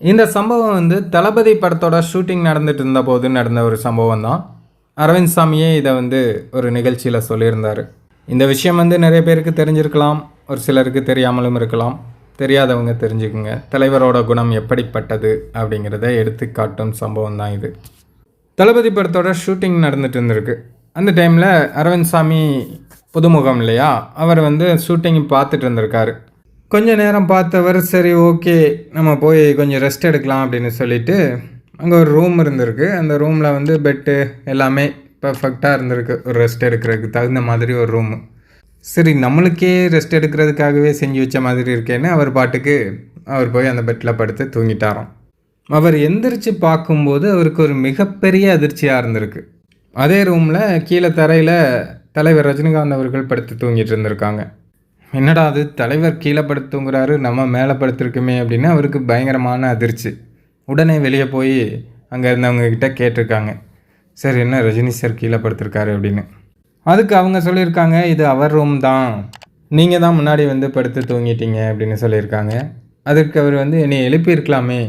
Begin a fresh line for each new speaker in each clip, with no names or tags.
இந்த சம்பவம் வந்து தளபதி படத்தோட ஷூட்டிங் நடந்துட்டு இருந்த போது நடந்த ஒரு சம்பவம் தான் அரவிந்த் சாமியே இதை வந்து ஒரு நிகழ்ச்சியில் சொல்லியிருந்தார். இந்த விஷயம் வந்து நிறைய பேருக்கு தெரிஞ்சிருக்கலாம் ஒரு சிலருக்கு தெரியாமலும் இருக்கலாம். தெரியாதவங்க தெரிஞ்சுக்குங்க. தலைவரோட குணம் எப்படிப்பட்டது அப்படிங்கிறத எடுத்து காட்டும் சம்பவம் தான் இது. தளபதி படத்தோட ஷூட்டிங் நடந்துட்டு இருந்திருக்கு அந்த டைமில் அரவிந்த் சாமி புதுமுகம் இல்லையா? அவர் வந்து ஷூட்டிங் பார்த்துட்டு இருந்திருக்காரு கொஞ்சம் நேரம் பார்த்தவர் சரி ஓகே நம்ம போய் கொஞ்சம் ரெஸ்ட் எடுக்கலாம் அப்படின்னு சொல்லிட்டு அங்கே ஒரு ரூம் இருந்திருக்கு. அந்த ரூமில் வந்து பெட்டு எல்லாமே பர்ஃபெக்டாக இருந்திருக்கு. ஒரு ரெஸ்ட் எடுக்கிறதுக்கு தகுந்த மாதிரி ஒரு ரூமு சரி நம்மளுக்கே ரெஸ்ட் எடுக்கிறதுக்காகவே செஞ்சு வச்ச மாதிரி இருக்கேன்னு அவர் பாட்டுக்கு அவர் போய் அந்த பெட்டில் படுத்து தூங்கிட்டாராம். அவர் எந்திரிச்சு பார்க்கும்போது அவருக்கு ஒரு மிகப்பெரிய அதிர்ச்சியாக இருந்திருக்கு. அதே ரூமில் கீழே தரையில் தலைவர் ரஜினிகாந்த் அவர்கள் படுத்து தூங்கிட்டு இருந்திருக்காங்க. என்னடா அது தலைவர் கீழே படுத்துங்கிறாரு நம்ம மேலே படுத்துருக்குமே அப்படின்னு அவருக்கு பயங்கரமான அதிர்ச்சி. உடனே வெளியே போய் அங்கே இருந்தவங்கக்கிட்ட கேட்டிருக்காங்க. சார் என்ன ரஜினி சார் கீழே படுத்திருக்காரு அப்படின்னு. அதுக்கு அவங்க சொல்லியிருக்காங்க இது அவர் ரூம் தான். நீங்கள் தான் முன்னாடி வந்து படுத்து தூங்கிட்டீங்க அப்படின்னு சொல்லியிருக்காங்க. அதுக்கு அவர் வந்து என்னை எழுப்பியிருக்கலாமே.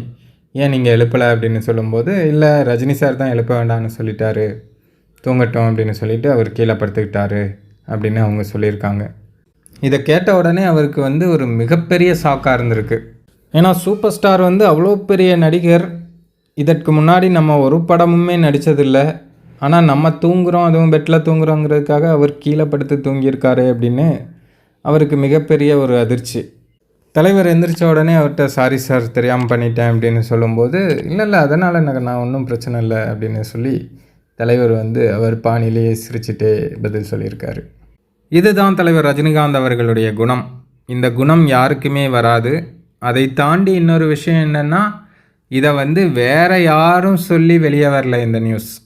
ஏன் நீங்கள் எழுப்பலை? அப்படின்னு சொல்லும்போது இல்லை ரஜினி சார் தான் எழுப்ப வேண்டாம்னு சொல்லிட்டாரு. தூங்கட்டும் அப்படின்னு சொல்லிட்டு அவர் கீழே படுத்துக்கிட்டாரு அப்படின்னு அவங்க சொல்லியிருக்காங்க. இதை கேட்ட உடனே அவருக்கு வந்து ஒரு மிகப்பெரிய ஷாக்காக இருந்திருக்கு. ஏன்னா சூப்பர் ஸ்டார் வந்து அவ்வளோ பெரிய நடிகர். இதற்கு முன்னாடி நம்ம ஒரு படமுமே நடித்ததில்ல ஆனால் நம்ம தூங்குறோம் அதுவும் பெட்டில் தூங்குறோங்கிறதுக்காக அவர் கீழே படுத்து தூங்கியிருக்காரு அப்படின்னு அவருக்கு மிகப்பெரிய ஒரு அதிர்ச்சி. தலைவர் எந்திரிச்ச உடனே அவர்கிட்ட சாரி சார் தெரியாமல் பண்ணிட்டேன் அப்படின்னு சொல்லும்போது இல்லை இல்லை அதனால் எனக்கு நான் ஒன்றும் பிரச்சனை இல்லை அப்படின்னு சொல்லி தலைவர் வந்து அவர் பாணியிலேயே சிரிச்சிட்டே பதில் சொல்லியிருக்காரு. இதுதான் தலைவர் ரஜினிகாந்த் அவர்களுடைய குணம். இந்த குணம் யாருக்குமே வராது. அதை தாண்டி இன்னொரு விஷயம் என்னென்னா இதை வந்து வேற யாரும் சொல்லி வெளியே வரல இந்த நியூஸ்.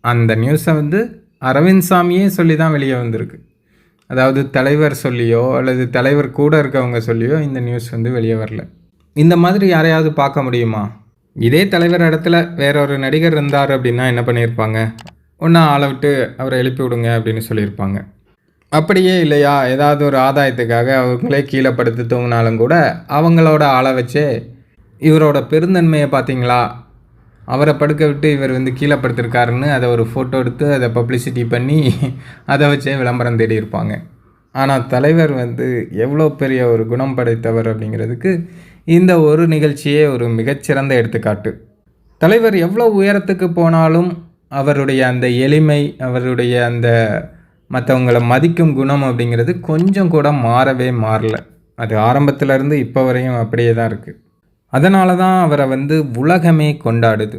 அந்த நியூஸை வந்து அரவிந்த் சாமியே சொல்லி தான் வெளியே வந்திருக்கு. அதாவது தலைவர் சொல்லியோ அல்லது தலைவர் கூட இருக்கவங்க சொல்லியோ இந்த நியூஸ் வந்து வெளியே வரல. இந்த மாதிரி யாரையாவது பார்க்க முடியுமா? இதே தலைவர் இடத்துல வேற ஒரு நடிகர் இருந்தார் அப்படின்னா என்ன பண்ணியிருப்பாங்க? ஒன்றா ஆளை விட்டு அவரை எழுப்பி விடுங்க அப்படின்னு சொல்லியிருப்பாங்க. அப்படியே இல்லையா? ஏதாவது ஒரு ஆதாயத்துக்காக அவங்களே கீழே படுத்து தூங்கினாலும் கூட அவங்களோட ஆளை வச்சே இவரோட பெருந்தன்மையை பார்த்தீங்களா? அவரை படுக்க விட்டு இவர் வந்து கீழே படுத்திருக்காருன்னு அதை ஒரு ஃபோட்டோ எடுத்து அதை பப்ளிசிட்டி பண்ணி அதை வச்சே விளம்பரம் தேடி இருப்பாங்க. ஆனால் தலைவர் வந்து எவ்வளோ பெரிய ஒரு குணம் படைத்தவர் அப்படிங்கிறதுக்கு இந்த ஒரு நிகழ்ச்சியே ஒரு மிகச்சிறந்த எடுத்துக்காட்டு. தலைவர் எவ்வளோ உயரத்துக்கு போனாலும் அவருடைய அந்த எளிமை அவருடைய அந்த மற்றவங்களை மதிக்கும் குணம் அப்படிங்கிறது கொஞ்சம் கூட மாறவே மாறல. அது ஆரம்பத்துல இருந்து இப்போ வரையும் அப்படியே தான் இருக்குது அதனால தான் அவரை வந்து உலகமே கொண்டாடுது.